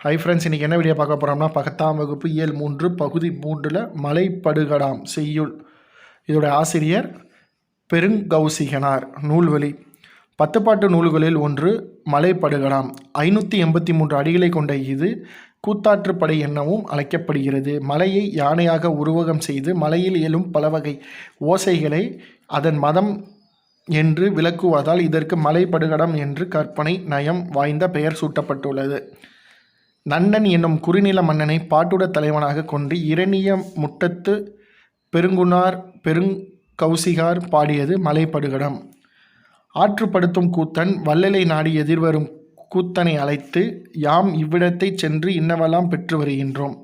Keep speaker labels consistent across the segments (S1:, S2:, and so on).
S1: Hi friends இன்றைக்கி என்ன video பார்க்க போகிறோம்னா பத்தாம் வகுப்பு இயல் மூன்று பகுதி மூன்றில் மலைப்படுகடாம் செய்யுள். இதோட ஆசிரியர் பெருங்கௌசிகனார் நூல்வழி. பத்துப்பாட்டு நூல்களில் ஒன்று மலைப்படுகடாம். ஐநூற்றி எண்பத்தி மூன்று அடிகளை கொண்ட இது கூத்தாற்றுப்படை எனவும் அழைக்கப்படுகிறது. மலையை யானையாக உருவகம் செய்து மலையில் எழும் பலவகை ஓசைகளை அதன் மதம் என்று விளக்குவதால் இதற்கு மலைப்படுகடம் என்று கற்பனை நயம் வாய்ந்த பெயர் சூட்டப்பட்டுள்ளது. நன்னன் என்னும் குறுநில மன்னனை பாட்டுட தலைவனாக கொண்டு இரணிய முட்டத்து பெருங்குனார் பெருங்கௌசிகார் பாடியது மலைப்படுகடம். ஆற்றுப்படுத்தும் கூத்தன் வள்ளலை நாடி எதிர்வரும் கூத்தனை அழைத்து யாம் இவ்விடத்தைச் சென்று இன்னவெல்லாம் பெற்று வருகின்றோம்.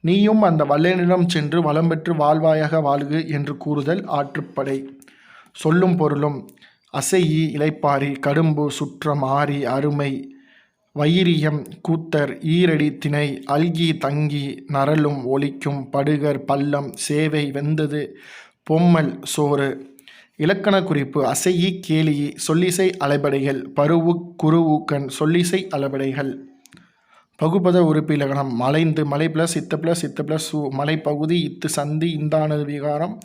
S1: நீயும் அந்த வள்ளலிடம் சென்று வளம் பெற்று வாழ்வாயாக வாழ்கு என்று கூறுதல் ஆற்றுப்படை. சொல்லும் பொருளும் அசையி இலைப்பாரி கடும்பு சுற்றம் ஆரி அருமை வைரியம் கூத்தர் ஈரடி திணை அல்கி தங்கி நரலும் ஒலிக்கும் படுகர் பள்ளம் சேவை வெந்தது பொம்மல் சோறு. இலக்கண குறிப்பு அசையி கேலியி சொல்லிசை அலைபடைகள் பருவு குருவூக்கன் சொல்லிசை அலைபடைகள். பகுபத உறுப்பு இலக்கணம் மலைந்து மலை ப்ளஸ் இத்த ப்ளஸ் இத்த ப்ளஸ் மலைப்பகுதி இத்து சந்தி இந்தானது விகாரம்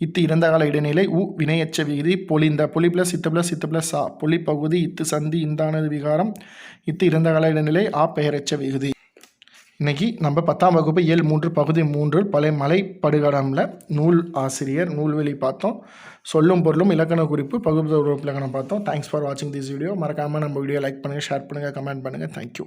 S1: இத்து இறந்த கால இடைநிலை உ வினையச்ச விகுதி பொலிந்த பொலி பிளஸ் இத்து பிளஸ் இத்து பிளஸ் ஆ பொலி பகுதி இத்து சந்தி இந்தானது விகாரம் இத்து இறந்த கால இடைநிலை ஆ பெயரச்ச விகுதி. இன்றைக்கி நம்ம பத்தாம் வகுப்பு ஏழு மூன்று பகுதி மூன்று பழைய மலை படுகடமில் நூல் ஆசிரியர் நூல்வெளி பார்த்தோம். சொல்லும் பொருளும் இலக்கண குறிப்பு பகுதி இலக்கணம் பார்த்தோம். தேங்க்ஸ் ஃபார் வாட்சிங் திஸ் வீடியோ மறக்காமல் நம்ம வீடியோ லைக் பண்ணுங்கள் ஷேர் பண்ணுங்கள் கமெண்ட் பண்ணுங்கள் தேங்க்யூ